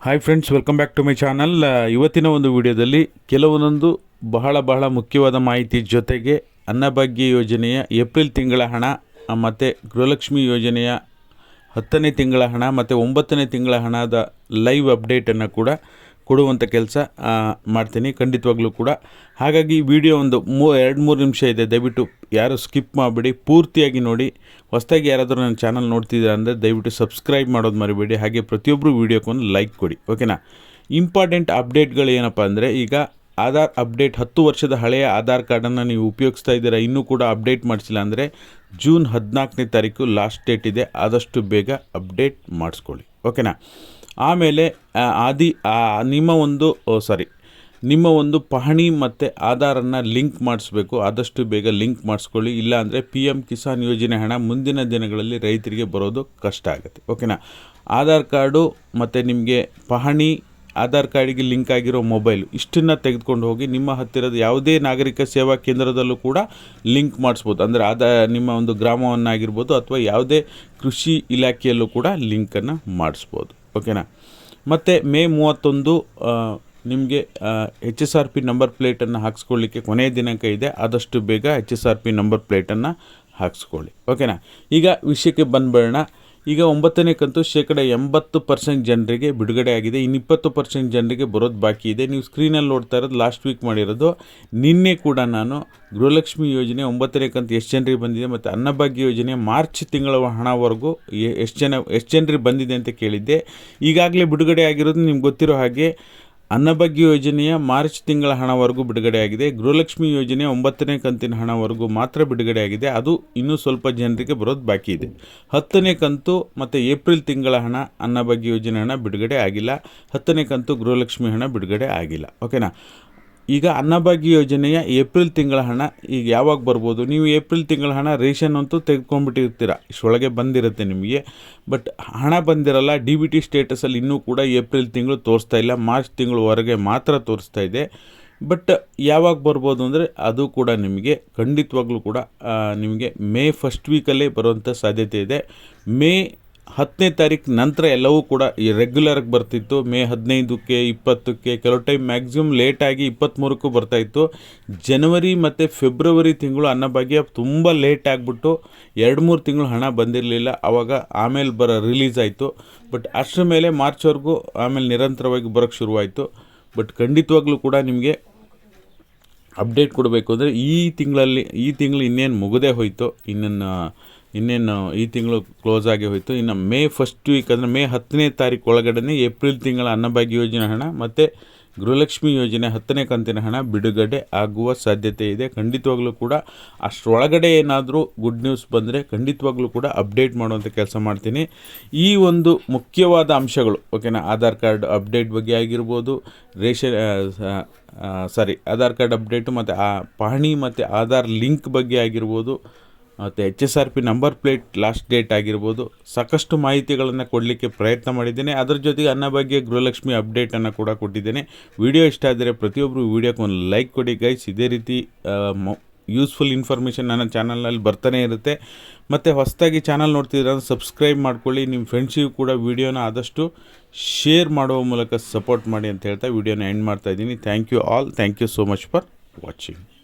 Hi friends welcome back to my channel ಇವತ್ತಿನ ಒಂದು ವಿಡಿಯೋದಲ್ಲಿ ಕೆಲವೊಂದೊಂದು ಬಹಳ ಬಹಳ ಮುಖ್ಯವಾದ ಮಾಹಿತಿ ಜೊತೆಗೆ ಅನ್ನಭಾಗ್ಯ ಯೋಜನೆಯ ಏಪ್ರಿಲ್ ತಿಂಗಳ ಹಣ ಮತ್ತು ಗೃಹಲಕ್ಷ್ಮಿ ಯೋಜನೆಯ ಹತ್ತನೇ ತಿಂಗಳ ಹಣ, ಮತ್ತು ಒಂಬತ್ತನೇ ತಿಂಗಳ ಹಣದ ಲೈವ್ ಅಪ್ಡೇಟನ್ನು ಕೂಡ ಕೊಡುವಂಥ ಕೆಲಸ ಮಾಡ್ತೀನಿ, ಖಂಡಿತವಾಗ್ಲೂ ಕೂಡ. ಹಾಗಾಗಿ ವಿಡಿಯೋ ಒಂದು ಮೂ, ಎರಡು ಮೂರು ನಿಮಿಷ ಇದೆ. ದಯವಿಟ್ಟು ಯಾರು ಸ್ಕಿಪ್ ಮಾಡಬೇಡಿ. ಪೂರ್ತಿಯಾಗಿ ನೋಡಿ. ಹೊಸದಾಗಿ ಯಾರಾದರೂ ನನ್ನ ಚಾನಲ್ ನೋಡ್ತಿದ್ದೀರಾ ಅಂದರೆ ದಯವಿಟ್ಟು ಸಬ್ಸ್ಕ್ರೈಬ್ ಮಾಡೋದು ಮರಿಬೇಡಿ. ಹಾಗೆ ಪ್ರತಿಯೊಬ್ಬರು ವೀಡಿಯೋಕ್ಕೊಂದು ಲೈಕ್ ಕೊಡಿ. ಓಕೆನಾ? ಇಂಪಾರ್ಟೆಂಟ್ ಅಪ್ಡೇಟ್ಗಳು ಏನಪ್ಪ ಅಂದರೆ ಈಗ ಆಧಾರ್ ಅಪ್ಡೇಟ್ ಹತ್ತು ವರ್ಷದ ಹಳೆಯ ಆಧಾರ್ ಕಾರ್ಡನ್ನು ನೀವು ಉಪಯೋಗಿಸ್ತಾ ಇದ್ದೀರಾ, ಇನ್ನೂ ಕೂಡ ಅಪ್ಡೇಟ್ ಮಾಡಿಸಿಲ್ಲ ಅಂದರೆ ಜೂನ್ ಹದಿನಾಲ್ಕನೇ ತಾರೀಕು ಲಾಸ್ಟ್ ಡೇಟ್ ಇದೆ. ಆದಷ್ಟು ಬೇಗ ಅಪ್ಡೇಟ್ ಮಾಡಿಸ್ಕೊಳ್ಳಿ. ಓಕೆನಾ? ಆಮೇಲೆ ಆದಿ ನಿಮ್ಮ ಒಂದು ಸಾರಿ ನಿಮ್ಮ ಒಂದು ಪಹಣಿ ಮತ್ತು ಆಧಾರನ್ನು ಲಿಂಕ್ ಮಾಡಿಸ್ಬೇಕು. ಆದಷ್ಟು ಬೇಗ ಲಿಂಕ್ ಮಾಡಿಸ್ಕೊಳ್ಳಿ. ಇಲ್ಲಾಂದರೆ ಪಿ ಎಂ ಕಿಸಾನ್ ಯೋಜನೆ ಹಣ ಮುಂದಿನ ದಿನಗಳಲ್ಲಿ ರೈತರಿಗೆ ಬರೋದು ಕಷ್ಟ ಆಗುತ್ತೆ. ಓಕೆನಾ? ಆಧಾರ್ ಕಾರ್ಡು ಮತ್ತು ನಿಮಗೆ ಪಹಣಿ, ಆಧಾರ್ ಕಾರ್ಡಿಗೆ ಲಿಂಕ್ ಆಗಿರೋ ಮೊಬೈಲ್ ಇಷ್ಟನ್ನು ತೆಗೆದುಕೊಂಡು ಹೋಗಿ ನಿಮ್ಮ ಹತ್ತಿರದ ಯಾವುದೇ ನಾಗರಿಕ ಸೇವಾ ಕೇಂದ್ರದಲ್ಲೂ ಕೂಡ ಲಿಂಕ್ ಮಾಡಿಸ್ಬೋದು. ಅಂದರೆ ಆದ, ನಿಮ್ಮ ಒಂದು ಗ್ರಾಮವನ್ನಾಗಿರ್ಬೋದು ಅಥವಾ ಯಾವುದೇ ಕೃಷಿ ಇಲಾಖೆಯಲ್ಲೂ ಕೂಡ ಲಿಂಕನ್ನು ಮಾಡಿಸ್ಬೋದು. ಓಕೆನಾ? ಮತ್ತು ಮೇ ಮೂವತ್ತೊಂದು ನಿಮಗೆ H S R P number ಪ್ಲೇಟನ್ನು ಹಾಕ್ಸ್ಕೊಳ್ಳಿಕ್ಕೆ ಕೊನೆಯ ದಿನಾಂಕ ಇದೆ. ಆದಷ್ಟು ಬೇಗ H S R P number ಪ್ಲೇಟನ್ನು ಹಾಕ್ಸ್ಕೊಳ್ಳಿ. ಓಕೆನಾ? ಈಗ ವಿಷಯಕ್ಕೆ ಬಂದ್ಬೇಡೋಣ ಈಗ ಒಂಬತ್ತನೇ ಕಂತು ಶೇಕಡ ಎಂಬತ್ತು ಪರ್ಸೆಂಟ್ ಜನರಿಗೆ ಬಿಡುಗಡೆ ಆಗಿದೆ. ಇನ್ನು ಇಪ್ಪತ್ತು ಪರ್ಸೆಂಟ್ ಜನರಿಗೆ ಬರೋದು ಬಾಕಿ ಇದೆ. ನೀವು ಸ್ಕ್ರೀನಲ್ಲಿ ನೋಡ್ತಾ ಇರೋದು ಲಾಸ್ಟ್ ವೀಕ್ ಮಾಡಿರೋದು. ನಿನ್ನೆ ಕೂಡ ನಾನು ಗೃಹಲಕ್ಷ್ಮಿ ಯೋಜನೆ ಒಂಬತ್ತನೇ ಕಂತು ಎಷ್ಟು ಜನರಿಗೆ ಬಂದಿದೆ ಮತ್ತು ಅನ್ನಭಾಗ್ಯ ಯೋಜನೆ ಮಾರ್ಚ್ ತಿಂಗಳ ಹಣವರೆಗೂ ಎಷ್ಟು ಜನ ಎಷ್ಟು ಜನರಿಗೆ ಬಂದಿದೆ ಅಂತ ಕೇಳಿದ್ದೆ. ಈಗಾಗಲೇ ಬಿಡುಗಡೆ ಆಗಿರೋದು ನಿಮ್ಗೆ ಗೊತ್ತಿರೋ ಹಾಗೆ ಅನ್ನಭಾಗ್ಯ ಯೋಜನೆಯ ಮಾರ್ಚ್ ತಿಂಗಳ ಹಣವರೆಗೂ ಬಿಡುಗಡೆಯಾಗಿದೆ. ಗೃಹಲಕ್ಷ್ಮಿ ಯೋಜನೆ ಒಂಬತ್ತನೇ ಕಂತಿನ ಹಣವರೆಗೂ ಮಾತ್ರ ಬಿಡುಗಡೆಯಾಗಿದೆ. ಅದು ಇನ್ನೂ ಸ್ವಲ್ಪ ಜನರಿಗೆ ಬರೋದು ಬಾಕಿ ಇದೆ. ಹತ್ತನೇ ಕಂತು ಮತ್ತು ಏಪ್ರಿಲ್ ತಿಂಗಳ ಹಣ ಅನ್ನಭಾಗ್ಯ ಯೋಜನೆ ಹಣ ಬಿಡುಗಡೆ ಆಗಿಲ್ಲ. ಹತ್ತನೇ ಕಂತು ಗೃಹಲಕ್ಷ್ಮಿ ಹಣ ಬಿಡುಗಡೆ ಆಗಿಲ್ಲ. ಓಕೆನಾ? ಈಗ ಅನ್ನಭಾಗ್ಯ ಯೋಜನೆಯ ಏಪ್ರಿಲ್ ತಿಂಗಳ ಹಣ ಈಗ ಯಾವಾಗ ಬರ್ಬೋದು? ನೀವು ಏಪ್ರಿಲ್ ತಿಂಗಳ ಹಣ ರೇಷನ್ ಅಂತೂ ತೆಗೆದುಕೊಂಡ್ಬಿಟ್ಟಿರ್ತೀರ? ಇಷ್ಟೊಳಗೆ ಬಂದಿರುತ್ತೆ ನಿಮಗೆ. ಬಟ್ ಹಣ ಬಂದಿರಲ್ಲ, ಡಿ ಬಿ ಟಿ ಸ್ಟೇಟಸಲ್ಲಿ ಇನ್ನೂ ಕೂಡ ಏಪ್ರಿಲ್ ತಿಂಗಳು ತೋರಿಸ್ತಾ ಇಲ್ಲ, ಮಾರ್ಚ್ ತಿಂಗಳವರೆಗೆ ಮಾತ್ರ ತೋರಿಸ್ತಾ ಇದೆ. ಬಟ್ ಯಾವಾಗ ಬರ್ಬೋದು ಅಂದರೆ ಅದು ಕೂಡ ನಿಮಗೆ ಖಂಡಿತವಾಗ್ಲೂ ಕೂಡ ನಿಮಗೆ ಮೇ ಫಸ್ಟ್ ವೀಕಲ್ಲೇ ಬರುವಂಥ ಸಾಧ್ಯತೆ ಇದೆ. ಮೇ ಹತ್ತನೇ ತಾರೀಕು ನಂತರ ಎಲ್ಲವೂ ಕೂಡ ಈ ರೆಗ್ಯುಲರಾಗಿ ಬರ್ತಿತ್ತು. ಮೇ ಹದಿನೈದಕ್ಕೆ, ಇಪ್ಪತ್ತಕ್ಕೆ, ಕೆಲವು ಟೈಮ್ ಮ್ಯಾಕ್ಸಿಮಮ್ ಲೇಟಾಗಿ ಇಪ್ಪತ್ತ್ಮೂರಕ್ಕೂ ಬರ್ತಾಯಿತ್ತು ಜನವರಿ ಮತ್ತು ಫೆಬ್ರವರಿ ತಿಂಗಳು ಅನ್ನಭಾಗ್ಯ ತುಂಬ ಲೇಟ್ ಆಗಿಬಿಟ್ಟು ಎರಡು ಮೂರು ತಿಂಗಳು ಹಣ ಬಂದಿರಲಿಲ್ಲ. ಆವಾಗ ಆಮೇಲೆ ಬರೋ ರಿಲೀಸ್ ಆಯಿತು. ಬಟ್ ಅಷ್ಟರ ಮೇಲೆ ಮಾರ್ಚ್ವರೆಗೂ ಆಮೇಲೆ ನಿರಂತರವಾಗಿ ಬರೋಕ್ಕೆ ಶುರುವಾಯಿತು. ಬಟ್ ಖಂಡಿತವಾಗ್ಲೂ ಕೂಡ ನಿಮಗೆ ಅಪ್ಡೇಟ್ ಕೊಡಬೇಕು ಅಂದರೆ ಈ ತಿಂಗಳಲ್ಲಿ, ಈ ತಿಂಗಳು ಇನ್ನೇನು ಮುಗದೇ ಹೋಯಿತು. ಇನ್ನೇನು ಇನ್ನೇನು ಈ ತಿಂಗಳು ಕ್ಲೋಸ್ ಆಗಿ ಹೋಯಿತು. ಇನ್ನು ಮೇ ಫಸ್ಟ್ ವೀಕ್ ಅಂದರೆ ಮೇ ಹತ್ತನೇ ತಾರೀಕು ಒಳಗಡೆನೆ ಏಪ್ರಿಲ್ ತಿಂಗಳ ಅನ್ನಭಾಗ್ಯ ಯೋಜನೆ ಹಣ ಮತ್ತು ಗೃಹಲಕ್ಷ್ಮಿ ಯೋಜನೆ ಹತ್ತನೇ ಕಂತಿನ ಹಣ ಬಿಡುಗಡೆ ಆಗುವ ಸಾಧ್ಯತೆ ಇದೆ. ಖಂಡಿತವಾಗಲೂ ಕೂಡ ಅಷ್ಟರೊಳಗಡೆ ಏನಾದರೂ ಗುಡ್ ನ್ಯೂಸ್ ಬಂದರೆ ಖಂಡಿತವಾಗಲೂ ಕೂಡ ಅಪ್ಡೇಟ್ ಮಾಡುವಂಥ ಕೆಲಸ ಮಾಡ್ತೀನಿ. ಈ ಒಂದು ಮುಖ್ಯವಾದ ಅಂಶಗಳು ಓಕೆನಾ ಆಧಾರ್ ಕಾರ್ಡ್ ಅಪ್ಡೇಟ್ ಬಗ್ಗೆ ಆಗಿರ್ಬೋದು, ration sorry Aadhaar card update ಮತ್ತು ಆ ಪಹಣಿ ಮತ್ತು ಆಧಾರ್ ಲಿಂಕ್ ಬಗ್ಗೆ ಆಗಿರ್ಬೋದು ಮತ್ತು H S R P number plate last date ಆಗಿರ್ಬೋದು. ಸಾಕಷ್ಟು ಮಾಹಿತಿಗಳನ್ನು ಕೊಡಲಿಕ್ಕೆ ಪ್ರಯತ್ನ ಮಾಡಿದ್ದೇನೆ. ಅದರ ಜೊತೆಗೆ ಅನ್ನಭಾಗ್ಯ ಗೃಹಲಕ್ಷ್ಮಿ ಅಪ್ಡೇಟನ್ನು ಕೂಡ ಕೊಟ್ಟಿದ್ದೇನೆ. ವಿಡಿಯೋ ಇಷ್ಟ ಆದರೆ ಪ್ರತಿಯೊಬ್ಬರು ವಿಡಿಯೋಕ್ಕೆ ಒಂದು ಲೈಕ್ ಕೊಡಿ ಗೈಸ್. ಇದೇ ರೀತಿ ಯೂಸ್ಫುಲ್ ಇನ್ಫಾರ್ಮೇಷನ್ ನನ್ನ ಚಾನಲ್ನಲ್ಲಿ ಬರ್ತಾನೆ ಇರುತ್ತೆ. ಮತ್ತು ಹೊಸದಾಗಿ ಚಾನಲ್ ನೋಡ್ತಿದ್ರೆ ಸಬ್ಸ್ಕ್ರೈಬ್ ಮಾಡ್ಕೊಳ್ಳಿ. ನಿಮ್ಮ ಫ್ರೆಂಡ್ಸಿಗೂ ಕೂಡ ವಿಡಿಯೋನ ಆದಷ್ಟು ಶೇರ್ ಮಾಡುವ ಮೂಲಕ ಸಪೋರ್ಟ್ ಮಾಡಿ ಅಂತ ಹೇಳ್ತಾ ವಿಡಿಯೋನ ಎಂಡ್ ಮಾಡ್ತಾ ಇದ್ದೀನಿ. Thank you all thank you so much for watching